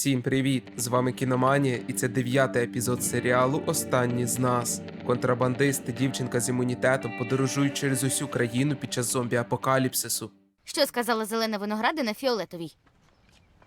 Всім привіт! З вами Кіноманія, і це дев'ятий епізод серіалу Останні з нас. Контрабандисти, дівчинка з імунітетом подорожують через усю країну під час зомбі-апокаліпсису. Що сказала зелена виноградина фіолетовій?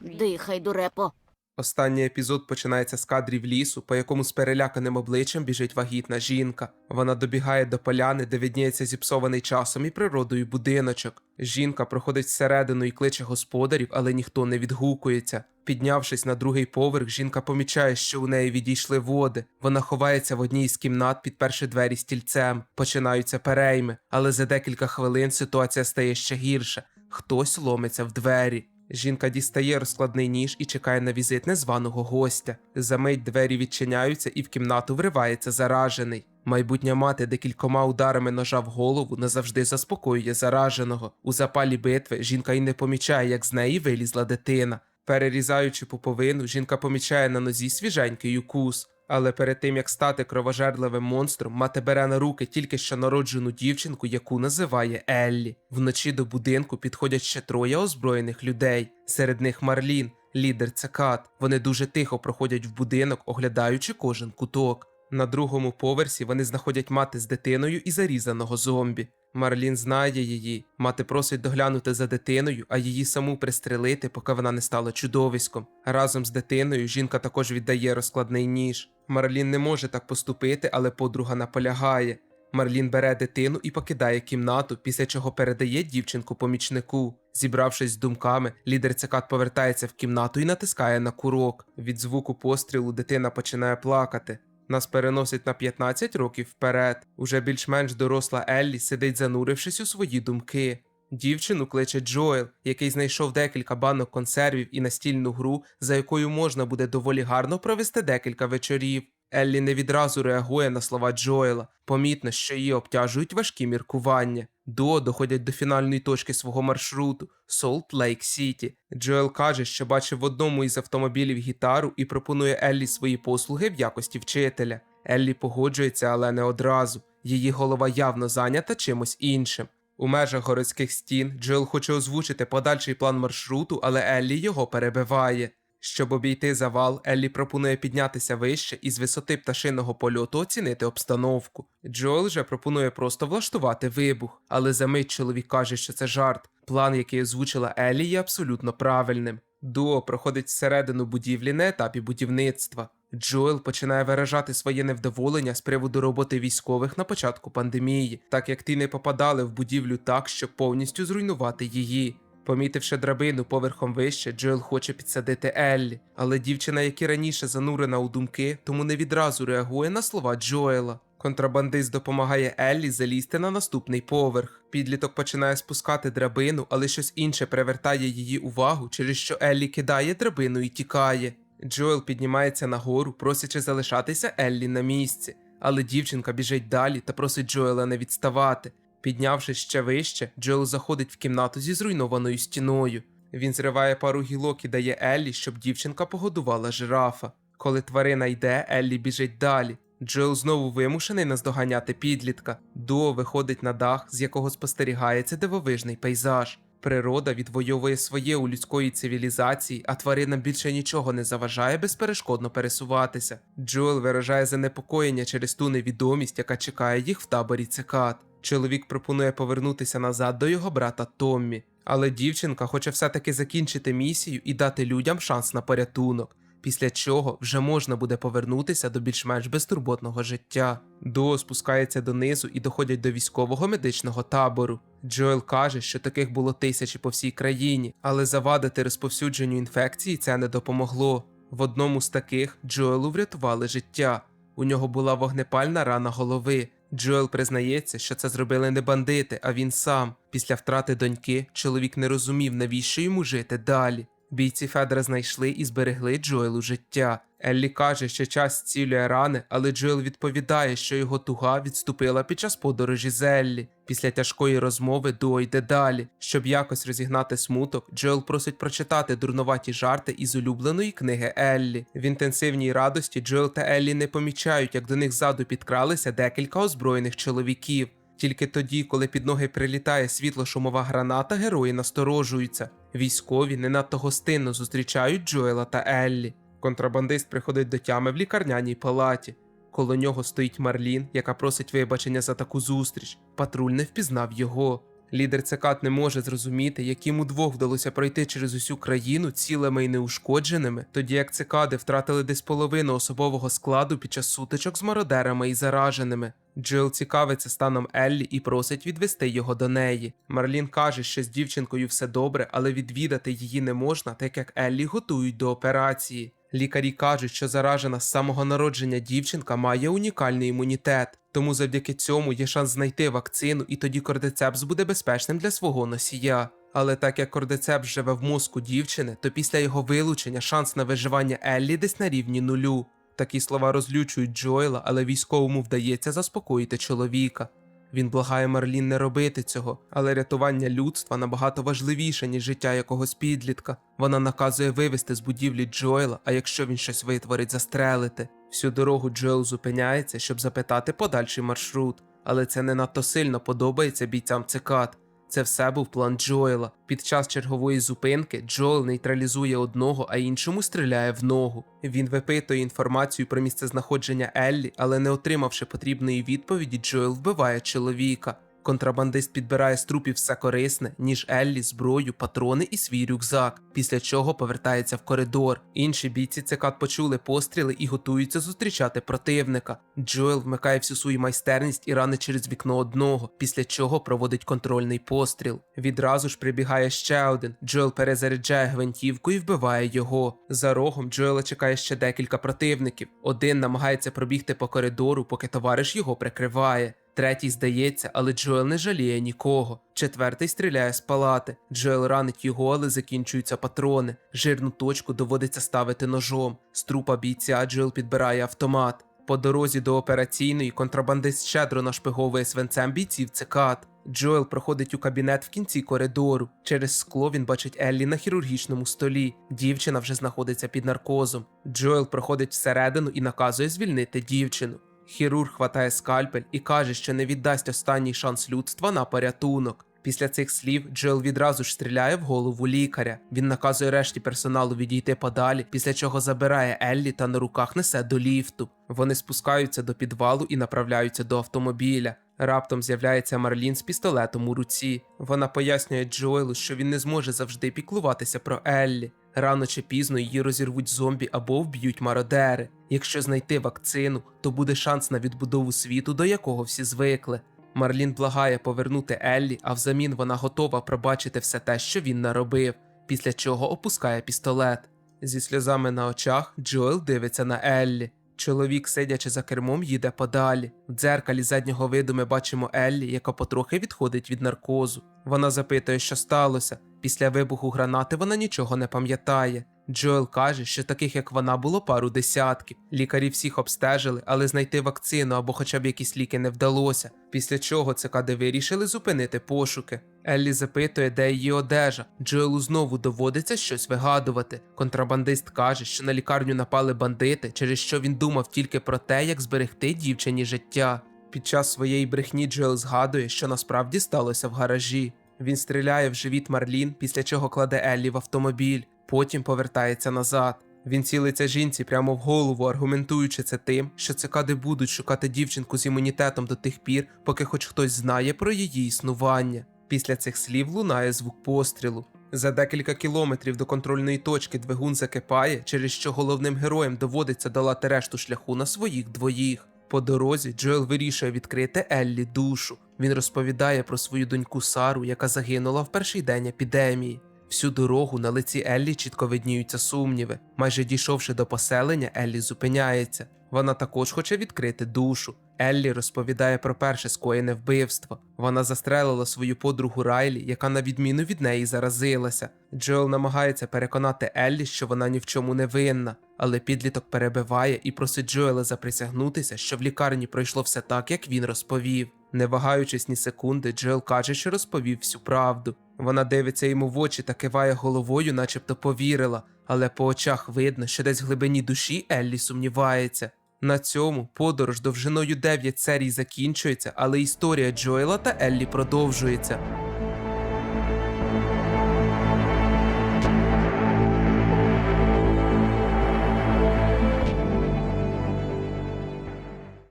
Дихай, дурепо. Останній епізод починається з кадрів лісу, по якому з переляканим обличчям біжить вагітна жінка. Вона добігає до поляни, де видніється зіпсований часом і природою будиночок. Жінка проходить всередину і кличе господарів, але ніхто не відгукується. Піднявшись на другий поверх, жінка помічає, що у неї відійшли води. Вона ховається в одній із кімнат, підперши двері стільцем. Починаються перейми, але за декілька хвилин ситуація стає ще гірше. Хтось ломиться в двері. Жінка дістає розкладний ніж і чекає на візит незваного гостя. Замить двері відчиняються, і в кімнату вривається заражений. Майбутня мати декількома ударами ножа в голову назавжди заспокоює зараженого. У запалі битви жінка й не помічає, як з неї вилізла дитина. Перерізаючи пуповину, жінка помічає на нозі свіженький укус. Але перед тим як стати кровожерливим монстром, мати бере на руки тільки що народжену дівчинку, яку називає Еллі. Вночі до будинку підходять ще троє озброєних людей. Серед них Марлін, лідер цикад. Вони дуже тихо проходять в будинок, оглядаючи кожен куток. На другому поверсі вони знаходять мати з дитиною і зарізаного зомбі. Марлін знає її. Мати просить доглянути за дитиною, а її саму пристрелити, поки вона не стала чудовиськом. Разом з дитиною жінка також віддає розкладний ніж. Марлін не може так поступити, але подруга наполягає. Марлін бере дитину і покидає кімнату, після чого передає дівчинку помічнику. Зібравшись з думками, лідер цикад повертається в кімнату і натискає на курок. Від звуку пострілу дитина починає плакати. Нас переносить на 15 років вперед. Уже більш-менш доросла Еллі сидить, занурившись у свої думки. Дівчину кличе Джоел, який знайшов декілька банок консервів і настільну гру, за якою можна буде доволі гарно провести декілька вечорів. Еллі не відразу реагує на слова Джоела. Помітно, що її обтяжують важкі міркування. До доходять до фінальної точки свого маршруту Солт Лейк Сіті. Джоел каже, що бачив в одному із автомобілів гітару і пропонує Еллі свої послуги в якості вчителя. Еллі погоджується, але не одразу. Її голова явно зайнята чимось іншим. У межах городських стін Джоел хоче озвучити подальший план маршруту, але Еллі його перебиває. Щоб обійти завал, Еллі пропонує піднятися вище і з висоти пташиного польоту оцінити обстановку. Джоел же пропонує просто влаштувати вибух, але за мить чоловік каже, що це жарт. План, який озвучила Еллі, є абсолютно правильним. Дуо проходить всередину будівлі на етапі будівництва. Джоел починає виражати своє невдоволення з приводу роботи військових на початку пандемії, так як ті не попадали в будівлю так, щоб повністю зруйнувати її. Помітивши драбину поверхом вище, Джоел хоче підсадити Еллі, але дівчина, як і раніше занурена у думки, тому не відразу реагує на слова Джоела. Контрабандист допомагає Еллі залізти на наступний поверх. Підліток починає спускати драбину, але щось інше привертає її увагу, через що Еллі кидає драбину і тікає. Джоел піднімається нагору, просячи залишатися Еллі на місці. Але дівчинка біжить далі та просить Джоела не відставати. Піднявшись ще вище, Джоел заходить в кімнату зі зруйнованою стіною. Він зриває пару гілок і дає Еллі, щоб дівчинка погодувала жирафа. Коли тварина йде, Еллі біжить далі. Джоел знову вимушений наздоганяти підлітка. Дуо виходить на дах, з якого спостерігається дивовижний пейзаж. Природа відвоює своє у людської цивілізації, а тваринам більше нічого не заважає безперешкодно пересуватися. Джоел виражає занепокоєння через ту невідомість, яка чекає їх в таборі цикад. Чоловік пропонує повернутися назад до його брата Томмі, але дівчинка хоче все-таки закінчити місію і дати людям шанс на порятунок, після чого вже можна буде повернутися до більш-менш безтурботного життя. Дуо спускається донизу і доходять до військового медичного табору. Джоел каже, що таких було тисячі по всій країні, але завадити розповсюдженню інфекції це не допомогло. В одному з таких Джоелу врятували життя. У нього була вогнепальна рана голови. Джоел признається, що це зробили не бандити, а він сам. Після втрати доньки чоловік не розумів, навіщо йому жити далі. Бійці Федора знайшли і зберегли Джоелу життя. Еллі каже, що час зцілює рани, але Джоел відповідає, що його туга відступила під час подорожі з Еллі. Після тяжкої розмови Дуо йде далі. Щоб якось розігнати смуток, Джоел просить прочитати дурнуваті жарти із улюбленої книги Еллі. В інтенсивній радості Джоел та Еллі не помічають, як до них ззаду підкралися декілька озброєних чоловіків. Тільки тоді, коли під ноги прилітає світло-шумова граната, герої насторожуються. Військові не надто гостинно зустрічають Джоела та Еллі. Контрабандист приходить до тями в лікарняній палаті. Коло нього стоїть Марлін, яка просить вибачення за таку зустріч. Патруль не впізнав його. Лідер цикад не може зрозуміти, як їм удвох вдалося пройти через усю країну цілими і неушкодженими, тоді як цикади втратили десь половину особового складу під час сутичок з мародерами і зараженими. Джил цікавиться станом Еллі і просить відвести його до неї. Марлін каже, що з дівчинкою все добре, але відвідати її не можна, так як Еллі готують до операції. Лікарі кажуть, що заражена з самого народження дівчинка має унікальний імунітет, тому завдяки цьому є шанс знайти вакцину, і тоді кордицепс буде безпечним для свого носія. Але так як кордицепс живе в мозку дівчини, то після його вилучення шанс на виживання Еллі десь на рівні нулю. Такі слова розлючують Джоела, але військовому вдається заспокоїти чоловіка. Він благає Марлін не робити цього, але рятування людства набагато важливіше, ніж життя якогось підлітка. Вона наказує вивести з будівлі Джоела, а якщо він щось витворить, застрелити. Всю дорогу Джоел зупиняється, щоб запитати подальший маршрут, але це не надто сильно подобається бійцям цикад. Це все був план Джоела. Під час чергової зупинки Джоел нейтралізує одного, а іншому стріляє в ногу. Він випитує інформацію про місцезнаходження Еллі, але не отримавши потрібної відповіді, Джоел вбиває чоловіка. Контрабандист підбирає з трупів все корисне, ніж Еллі, зброю, патрони і свій рюкзак, після чого повертається в коридор. Інші бійці цикад почули постріли і готуються зустрічати противника. Джоел вмикає всю свою майстерність і ранить через вікно одного, після чого проводить контрольний постріл. Відразу ж прибігає ще один. Джоел перезаряджає гвинтівку і вбиває його. За рогом Джоела чекає ще декілька противників. Один намагається пробігти по коридору, поки товариш його прикриває. Третій здається, але Джоел не жаліє нікого. Четвертий стріляє з палати. Джоел ранить його, але закінчуються патрони. Жирну точку доводиться ставити ножом. З трупа бійця Джоел підбирає автомат. По дорозі до операційної контрабандист щедро нашпиговує свинцем бійців цикад. Джоел проходить у кабінет в кінці коридору. Через скло він бачить Еллі на хірургічному столі. Дівчина вже знаходиться під наркозом. Джоел проходить всередину і наказує звільнити дівчину. Хірург хватає скальпель і каже, що не віддасть останній шанс людства на порятунок. Після цих слів Джоел відразу ж стріляє в голову лікаря. Він наказує решті персоналу відійти подалі, після чого забирає Еллі та на руках несе до ліфту. Вони спускаються до підвалу і направляються до автомобіля. Раптом з'являється Марлін з пістолетом у руці. Вона пояснює Джоелу, що він не зможе завжди піклуватися про Еллі. Рано чи пізно її розірвуть зомбі або вб'ють мародери. Якщо знайти вакцину, то буде шанс на відбудову світу, до якого всі звикли. Марлін благає повернути Еллі, а взамін вона готова пробачити все те, що він наробив, після чого опускає пістолет. Зі сльозами на очах Джоел дивиться на Еллі. Чоловік, сидячи за кермом, їде подалі. В дзеркалі заднього виду ми бачимо Еллі, яка потрохи відходить від наркозу. Вона запитує, що сталося. Після вибуху гранати вона нічого не пам'ятає. Джоел каже, що таких як вона було пару десятків. Лікарі всіх обстежили, але знайти вакцину або хоча б якісь ліки не вдалося. Після чого цикади вирішили зупинити пошуки. Еллі запитує, де її одежа. Джоелу знову доводиться щось вигадувати. Контрабандист каже, що на лікарню напали бандити, через що він думав тільки про те, як зберегти дівчині життя. Під час своєї брехні Джоел згадує, що насправді сталося в гаражі. Він стріляє в живіт Марлін, після чого кладе Еллі в автомобіль, потім повертається назад. Він цілиться жінці прямо в голову, аргументуючи це тим, що цикади будуть шукати дівчинку з імунітетом до тих пір, поки хоч хтось знає про її існування. Після цих слів лунає звук пострілу. За декілька кілометрів до контрольної точки двигун закипає, через що головним героям доводиться долати решту шляху на своїх двоїх. По дорозі Джоел вирішує відкрити Еллі душу. Він розповідає про свою доньку Сару, яка загинула в перший день епідемії. Всю дорогу на лиці Еллі чітко видніються сумніви. Майже дійшовши до поселення, Еллі зупиняється. Вона також хоче відкрити душу. Еллі розповідає про перше скоєне вбивство. Вона застрелила свою подругу Райлі, яка на відміну від неї заразилася. Джоел намагається переконати Еллі, що вона ні в чому не винна, але підліток перебиває і просить Джоела заприсягнутися, що в лікарні пройшло все так, як він розповів. Не вагаючись ні секунди, Джоел каже, що розповів всю правду. Вона дивиться йому в очі та киває головою, начебто повірила, але по очах видно, що десь в глибині душі Еллі сумнівається. На цьому подорож довжиною 9 серій закінчується, але історія Джоела та Еллі продовжується.